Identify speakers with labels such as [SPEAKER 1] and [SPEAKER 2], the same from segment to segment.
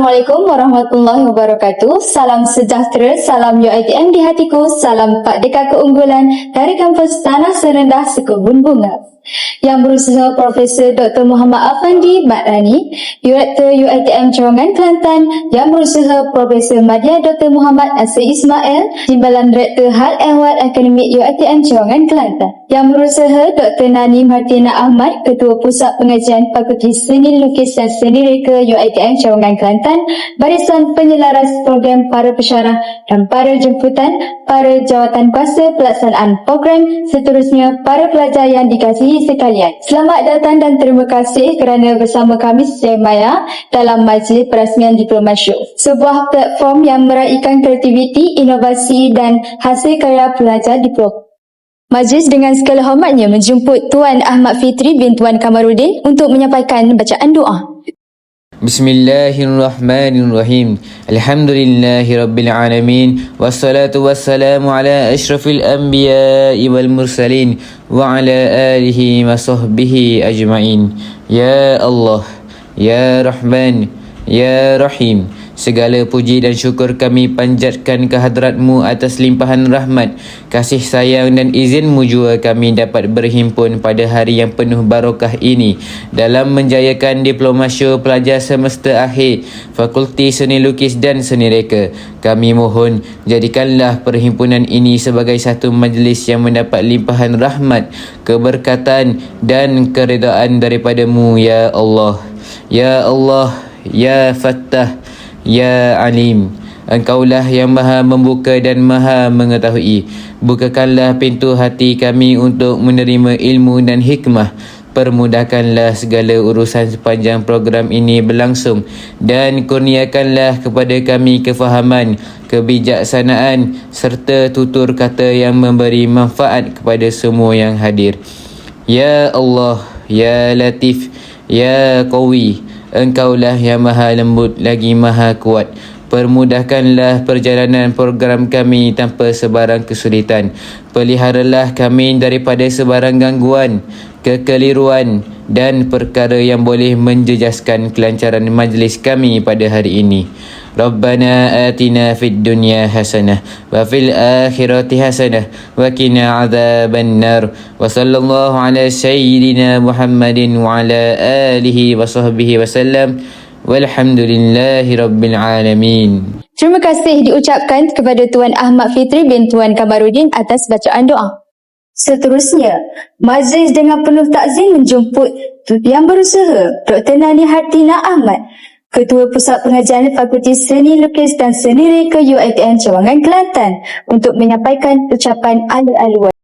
[SPEAKER 1] Assalamualaikum warahmatullahi wabarakatuh. Salam sejahtera, salam UiTM di hatiku, salam Pak Deka keunggulan dari kampus Tanah Serendah Sekebun Bunga. Yang berusaha Profesor Dr. Muhammad Afandi Madrani, Direktur UiTM Cawangan Kelantan, yang berusaha Profesor Madya Dr. Muhammad Asir Ismail, Timbalan Direktur Hal Ehwal Akademik UiTM Cawangan Kelantan. Yang berusaha Dr. Nani Martina Ahmad, Ketua Pusat Pengajian Fakulti Seni Lukis dan Seni Reka UiTM Cawangan Kelantan, barisan penyelaras program para pesyarah dan para jemputan, para jawatan kuasa pelaksanaan program, seterusnya para pelajar yang dikasihi sekalian. Selamat datang dan terima kasih kerana bersama kami Sejaya Maya dalam majlis perasmian Diploma Show. Sebuah platform yang meraihkan kreativiti, inovasi dan hasil karya pelajar diploma. Majlis dengan segala hormatnya menjemput Tuan Ahmad Fitri bin Tuan Kamarudin untuk menyampaikan bacaan doa.
[SPEAKER 2] بسم الله الرحمن الرحيم الحمد لله رب العالمين والصلاة والسلام على أشرف الأنبياء والمرسلين وعلى آله وصحبه أجمعين يا الله يا رحمن يا رحيم Segala puji dan syukur kami panjatkan ke hadratmu atas limpahan rahmat, kasih sayang dan izinmu jua kami dapat berhimpun pada hari yang penuh barokah ini dalam menjayakan diploma show pelajar semesta akhir Fakulti Seni Lukis dan Seni Reka. Kami mohon jadikanlah perhimpunan ini sebagai satu majlis yang mendapat limpahan rahmat, keberkatan dan keredaan daripadamu ya Allah. Ya Allah, ya Fattah, Ya Alim, Engkaulah yang maha membuka dan maha mengetahui. Bukakanlah pintu hati kami untuk menerima ilmu dan hikmah. Permudahkanlah segala urusan sepanjang program ini berlangsung dan kurniakanlah kepada kami kefahaman, kebijaksanaan serta tutur kata yang memberi manfaat kepada semua yang hadir. Ya Allah, Ya Latif, Ya Qawi, Engkaulah yang maha lembut lagi maha kuat. Permudahkanlah perjalanan program kami tanpa sebarang kesulitan. Peliharalah kami daripada sebarang gangguan, kekeliruan dan perkara yang boleh menjejaskan kelancaran majlis kami pada hari ini. ربنا آتنا في الدنيا حسنة وفي الآخرة حسنة وقنا عذاب النار وصلى الله على سيدنا محمد وعلى آله وصحبه وسلم والحمد لله رب العالمين
[SPEAKER 1] Terima kasih diucapkan kepada Tuan Ahmad Fitri bin Tuan Kamarudin atas bacaan doa. Seterusnya, majlis dengan penuh takzim menjemput yang berusaha Dr. Nani Hartina Ahmad Ketua Pusat Pengajian Fakulti Seni Lukis dan Seni Reka UiTM Cawangan Kelantan untuk menyampaikan ucapan ala-ala.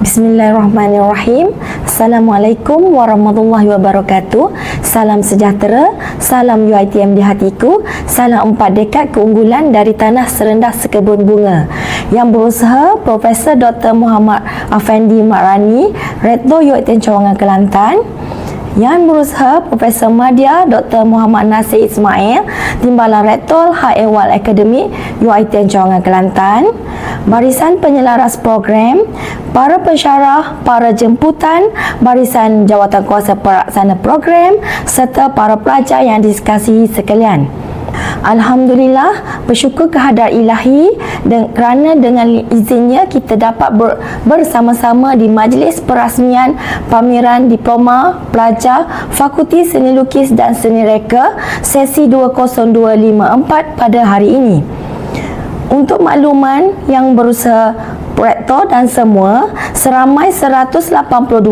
[SPEAKER 3] Bismillahirrahmanirrahim. Assalamualaikum warahmatullahi wabarakatuh. Salam sejahtera, salam UiTM di hatiku, salam empat dekat keunggulan dari tanah serendah sekebun bunga. Yang berusaha Profesor Dr. Muhammad Afendi Makrani, Rektor UiTM Cawangan Kelantan. Yang berusaha Profesor Madya Dr. Muhammad Nasir Ismail Timbalan Rektor High Ehwal Akademik UiTM Cawangan Kelantan Barisan Penyelaras Program Para pensyarah, para jemputan Barisan Jawatan Kuasa Pelaksana Program Serta para pelajar yang dikasihi sekalian Alhamdulillah bersyukur kehadrat ilahi dan kerana dengan izinnya kita dapat ber, bersama-sama di majlis perasmian pameran diploma pelajar Fakulti Seni Lukis dan Seni Reka sesi 20254 pada hari ini. Untuk makluman yang berusaha rektor dan semua seramai 182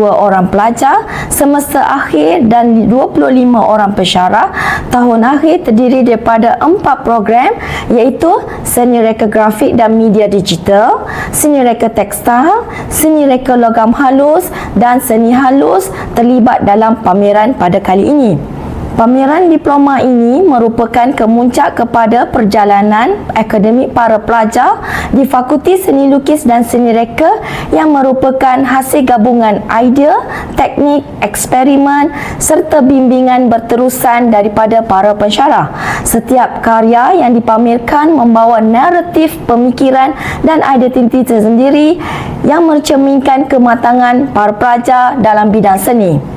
[SPEAKER 3] orang pelajar semester akhir dan 25 orang pensyarah tahun akhir terdiri daripada empat program iaitu seni reka grafik dan media digital, seni reka tekstil, seni reka logam halus dan seni halus terlibat dalam pameran pada kali ini. Pameran diploma ini merupakan kemuncak kepada perjalanan akademik para pelajar di Fakulti Seni Lukis dan Seni Reka yang merupakan hasil gabungan idea, teknik, eksperimen serta bimbingan berterusan daripada para pensyarah. Setiap karya yang dipamerkan membawa naratif pemikiran dan identiti tersendiri yang mencerminkan kematangan para pelajar dalam bidang seni.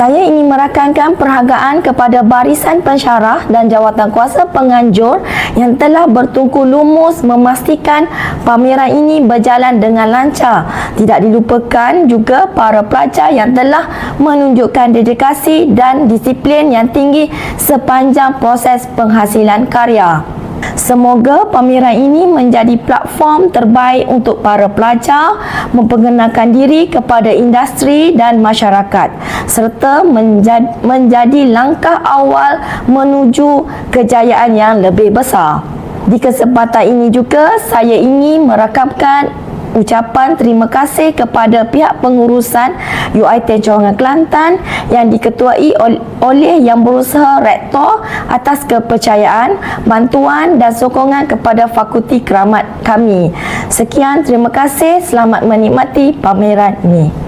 [SPEAKER 3] Saya ingin merakamkan perhargaan kepada barisan pensyarah dan jawatan kuasa penganjur yang telah bertungku lumus memastikan pameran ini berjalan dengan lancar. Tidak dilupakan juga para pelajar yang telah menunjukkan dedikasi dan disiplin yang tinggi sepanjang proses penghasilan karya. Semoga pameran ini menjadi platform terbaik untuk para pelajar memperkenalkan diri kepada industri dan masyarakat serta menjadi, menjadi langkah awal menuju kejayaan yang lebih besar. Di kesempatan ini juga saya ingin merakamkan ucapan terima kasih kepada pihak pengurusan UiT Cawangan Kelantan yang diketuai oleh Yang Berusaha Rektor atas kepercayaan, bantuan dan sokongan kepada Fakulti Keramat kami. Sekian, terima kasih. Selamat menikmati pameran ini.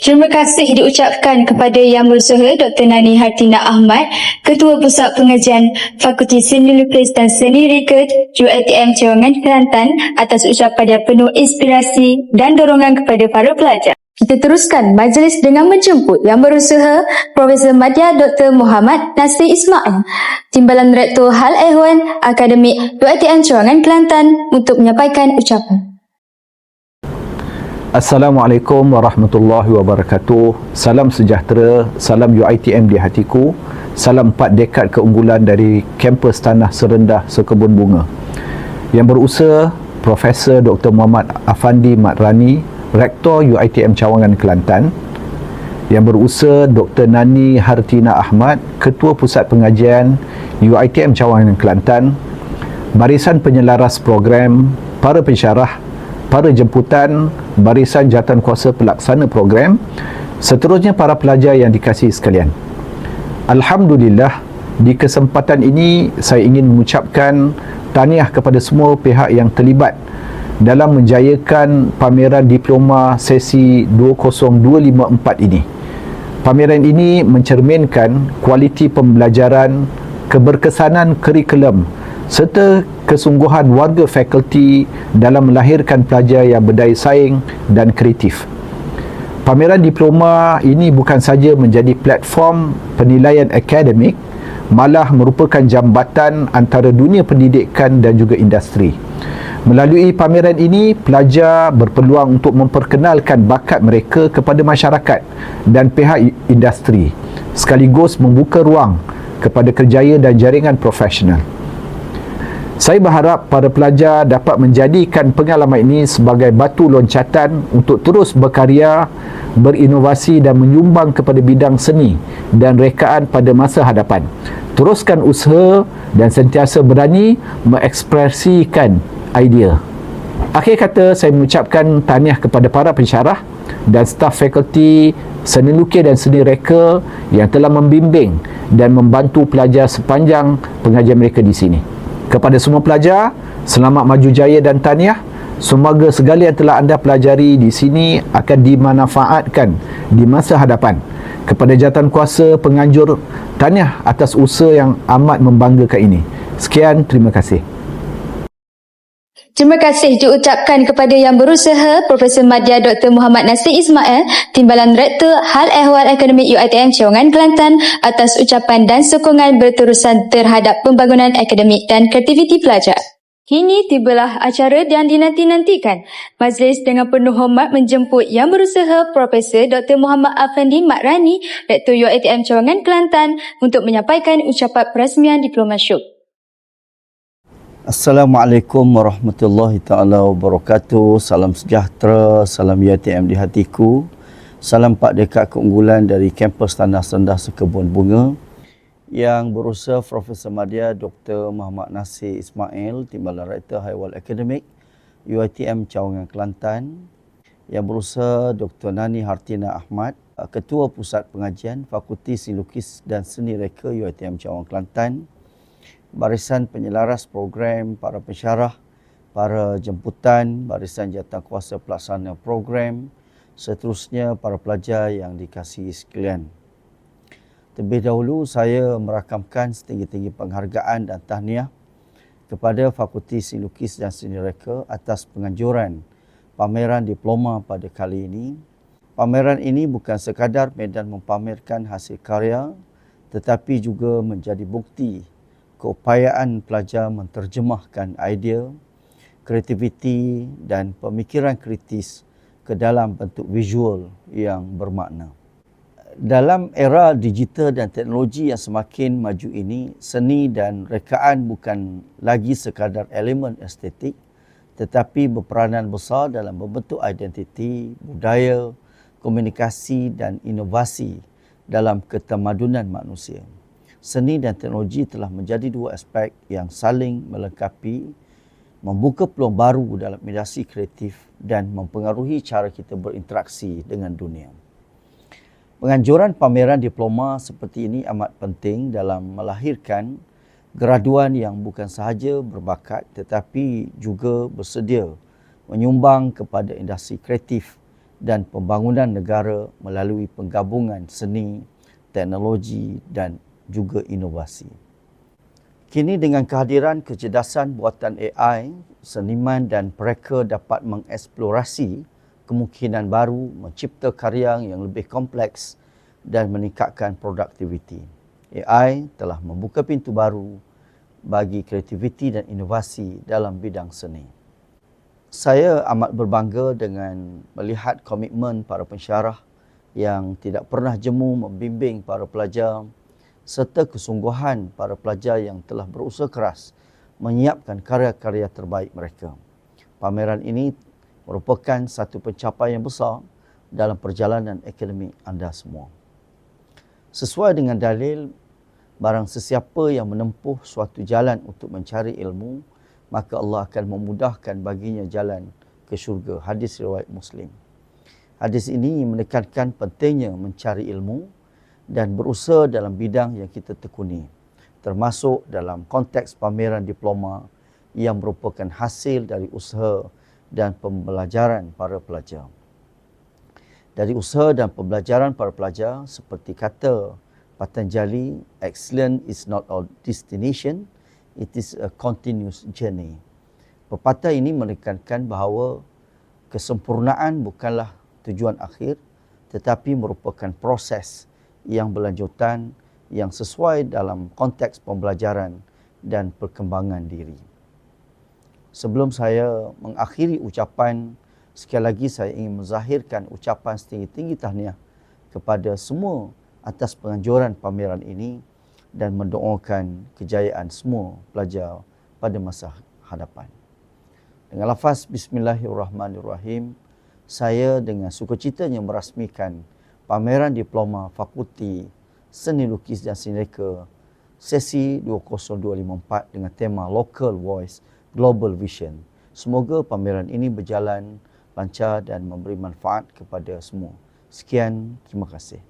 [SPEAKER 1] Terima kasih diucapkan kepada Yang Berusaha Dr. Nani Hartina Ahmad, Ketua Pusat Pengajian Fakulti Seni Lukis dan Seni Reka UiTM Cawangan Kelantan atas ucapan yang penuh inspirasi dan dorongan kepada para pelajar. Kita teruskan majlis dengan menjemput Yang Berusaha Profesor Madya Dr. Muhammad Nasir Ismail, Timbalan Rektor Hal Ehwan Akademik UiTM Cawangan Kelantan untuk menyampaikan ucapan.
[SPEAKER 4] Assalamualaikum warahmatullahi wabarakatuh. Salam sejahtera, salam UiTM di hatiku. Salam empat dekad keunggulan dari kampus Tanah Serendah Sekebun Bunga. Yang berusaha Profesor Dr. Muhammad Afandi Matrani, Rektor UiTM Cawangan Kelantan. Yang berusaha Dr. Nani Hartina Ahmad, Ketua Pusat Pengajian UiTM Cawangan Kelantan. Barisan Penyelaras Program, para pensyarah para jemputan barisan jawatan kuasa pelaksana program seterusnya para pelajar yang dikasihi sekalian. Alhamdulillah di kesempatan ini saya ingin mengucapkan tahniah kepada semua pihak yang terlibat dalam menjayakan pameran diploma sesi 20254 ini. Pameran ini mencerminkan kualiti pembelajaran keberkesanan kurikulum serta kesungguhan warga fakulti dalam melahirkan pelajar yang berdaya saing dan kreatif. Pameran diploma ini bukan saja menjadi platform penilaian akademik, malah merupakan jambatan antara dunia pendidikan dan juga industri. Melalui pameran ini, pelajar berpeluang untuk memperkenalkan bakat mereka kepada masyarakat dan pihak industri, sekaligus membuka ruang kepada kerjaya dan jaringan profesional. Saya berharap para pelajar dapat menjadikan pengalaman ini sebagai batu loncatan untuk terus berkarya, berinovasi dan menyumbang kepada bidang seni dan rekaan pada masa hadapan. Teruskan usaha dan sentiasa berani mengekspresikan idea. Akhir kata, saya mengucapkan tahniah kepada para pensyarah dan staf fakulti seni lukis dan seni reka yang telah membimbing dan membantu pelajar sepanjang pengajian mereka di sini. Kepada semua pelajar, selamat maju jaya dan tahniah. Semoga segala yang telah anda pelajari di sini akan dimanfaatkan di masa hadapan. Kepada jawatan kuasa penganjur, tahniah atas usaha yang amat membanggakan ini. Sekian, terima kasih.
[SPEAKER 1] Terima kasih diucapkan kepada yang berusaha Profesor Madya Dr. Muhammad Nasir Ismail, Timbalan Rektor Hal Ehwal Akademik UiTM Cawangan Kelantan atas ucapan dan sokongan berterusan terhadap pembangunan akademik dan kreativiti pelajar. Kini tibalah acara yang dinanti-nantikan. Majlis dengan penuh hormat menjemput yang berusaha Profesor Dr. Muhammad Afandi Makrani, Rektor UiTM Cawangan Kelantan untuk menyampaikan ucapan peresmian diploma syuk.
[SPEAKER 5] Assalamualaikum warahmatullahi taala wabarakatuh. Salam sejahtera, salam YTM di hatiku. Salam Pak Dekat keunggulan dari kampus Tanah Sendah Sekebun Bunga yang berusaha Profesor Madya Dr. Muhammad Nasir Ismail, Timbalan Rektor Haywal Akademik UiTM Cawangan Kelantan yang berusaha Dr. Nani Hartina Ahmad, Ketua Pusat Pengajian Fakulti Silukis dan Seni Reka UiTM Cawangan Kelantan barisan penyelaras program, para pensyarah, para jemputan, barisan jawatan kuasa pelaksana program, seterusnya para pelajar yang dikasihi sekalian. Terlebih dahulu saya merakamkan setinggi-tinggi penghargaan dan tahniah kepada Fakulti Seni Lukis dan Seni Reka atas penganjuran pameran diploma pada kali ini Pameran ini bukan sekadar medan mempamerkan hasil karya tetapi juga menjadi bukti keupayaan pelajar menterjemahkan idea, kreativiti dan pemikiran kritis ke dalam bentuk visual yang bermakna. Dalam era digital dan teknologi yang semakin maju ini, seni dan rekaan bukan lagi sekadar elemen estetik tetapi berperanan besar dalam membentuk identiti, budaya, komunikasi dan inovasi dalam ketamadunan manusia. Seni dan teknologi telah menjadi dua aspek yang saling melengkapi, membuka peluang baru dalam mediasi kreatif dan mempengaruhi cara kita berinteraksi dengan dunia. Penganjuran pameran diploma seperti ini amat penting dalam melahirkan graduan yang bukan sahaja berbakat tetapi juga bersedia menyumbang kepada industri kreatif dan pembangunan negara melalui penggabungan seni, teknologi dan juga inovasi. Kini dengan kehadiran kecerdasan buatan AI, seniman dan mereka dapat mengeksplorasi kemungkinan baru mencipta karya yang lebih kompleks dan meningkatkan produktiviti. AI telah membuka pintu baru bagi kreativiti dan inovasi dalam bidang seni. Saya amat berbangga dengan melihat komitmen para pensyarah yang tidak pernah jemu membimbing para pelajar serta kesungguhan para pelajar yang telah berusaha keras menyiapkan karya-karya terbaik mereka. Pameran ini merupakan satu pencapaian besar dalam perjalanan akademik anda semua. Sesuai dengan dalil barang sesiapa yang menempuh suatu jalan untuk mencari ilmu, maka Allah akan memudahkan baginya jalan ke syurga. Hadis riwayat Muslim. Hadis ini menekankan pentingnya mencari ilmu dan berusaha dalam bidang yang kita tekuni, termasuk dalam konteks pameran diploma yang merupakan hasil dari usaha dan pembelajaran para pelajar. Dari usaha dan pembelajaran para pelajar, seperti kata Patanjali, excellence is not a destination, it is a continuous journey. Pepatah ini menekankan bahawa kesempurnaan bukanlah tujuan akhir tetapi merupakan proses yang berlanjutan yang sesuai dalam konteks pembelajaran dan perkembangan diri. Sebelum saya mengakhiri ucapan, sekali lagi saya ingin menzahirkan ucapan setinggi-tinggi tahniah kepada semua atas penganjuran pameran ini dan mendoakan kejayaan semua pelajar pada masa hadapan. Dengan lafaz Bismillahirrahmanirrahim, saya dengan sukacitanya merasmikan pameran diploma Fakulti Seni Lukis dan Seni Reka sesi 20254 dengan tema Local Voice Global Vision. Semoga pameran ini berjalan lancar dan memberi manfaat kepada semua. Sekian, terima kasih.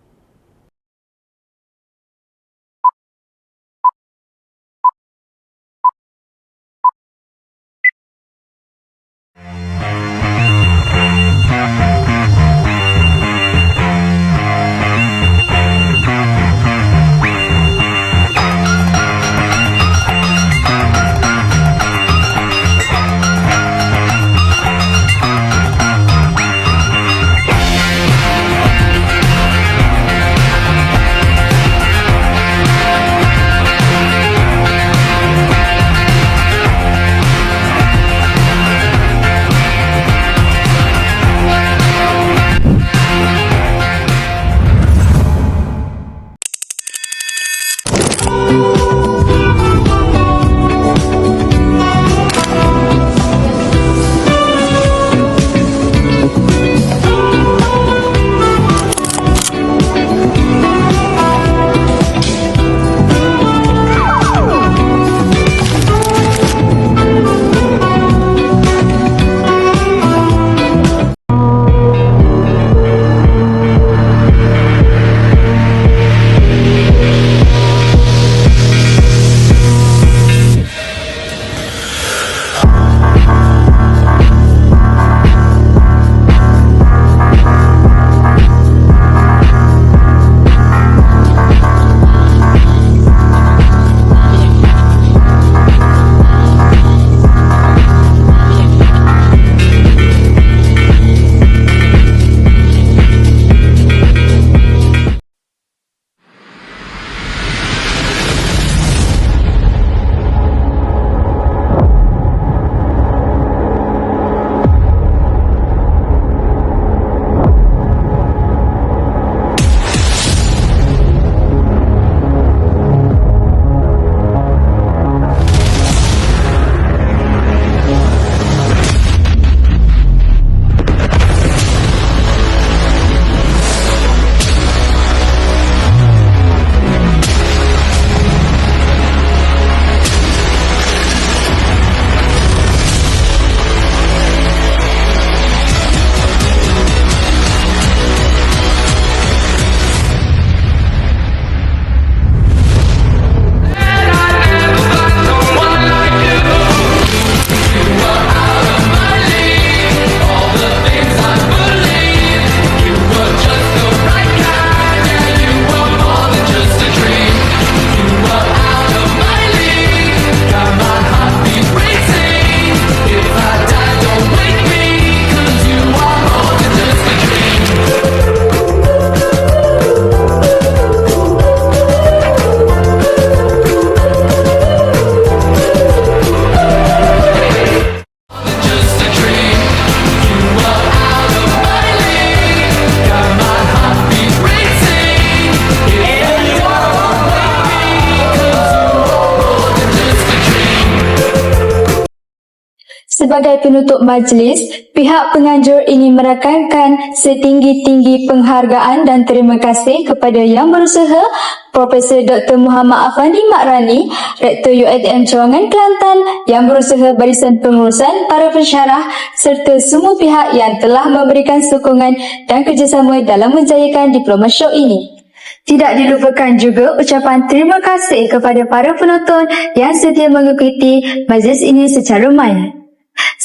[SPEAKER 1] Sebagai penutup majlis, pihak penganjur ingin merakamkan setinggi-tinggi penghargaan dan terima kasih kepada Yang Berusaha Profesor Dr. Muhammad Afandi Makrani, Rektor UiTM Cawangan Kelantan, Yang Berusaha Barisan Pengurusan, para pensyarah serta semua pihak yang telah memberikan sokongan dan kerjasama dalam menjayakan diploma show ini. Tidak dilupakan juga ucapan terima kasih kepada para penonton yang setia mengikuti majlis ini secara maya.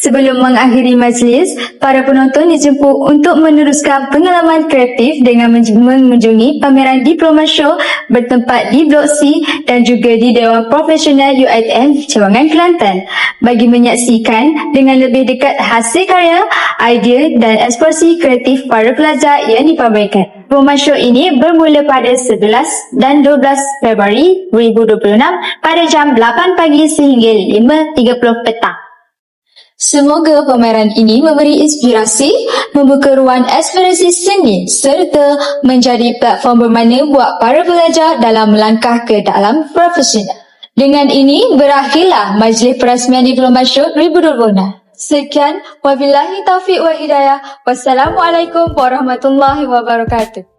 [SPEAKER 1] Sebelum mengakhiri majlis, para penonton dijemput untuk meneruskan pengalaman kreatif dengan mengunjungi pameran Diploma Show bertempat di Blok C dan juga di Dewan Profesional UiTM Cawangan Kelantan bagi menyaksikan dengan lebih dekat hasil karya, idea dan ekspresi kreatif para pelajar yang dipamerkan. Diploma Show ini bermula pada 11 dan 12 Februari 2026 pada jam 8 pagi sehingga 5.30 petang. Semoga pameran ini memberi inspirasi, membuka ruang ekspresi seni serta menjadi platform bermakna buat para pelajar dalam melangkah ke dalam profesional. Dengan ini, berakhirlah Majlis Perasmian Diploma Show 2026. Sekian, wabillahi taufiq wa hidayah. Wassalamualaikum warahmatullahi wabarakatuh.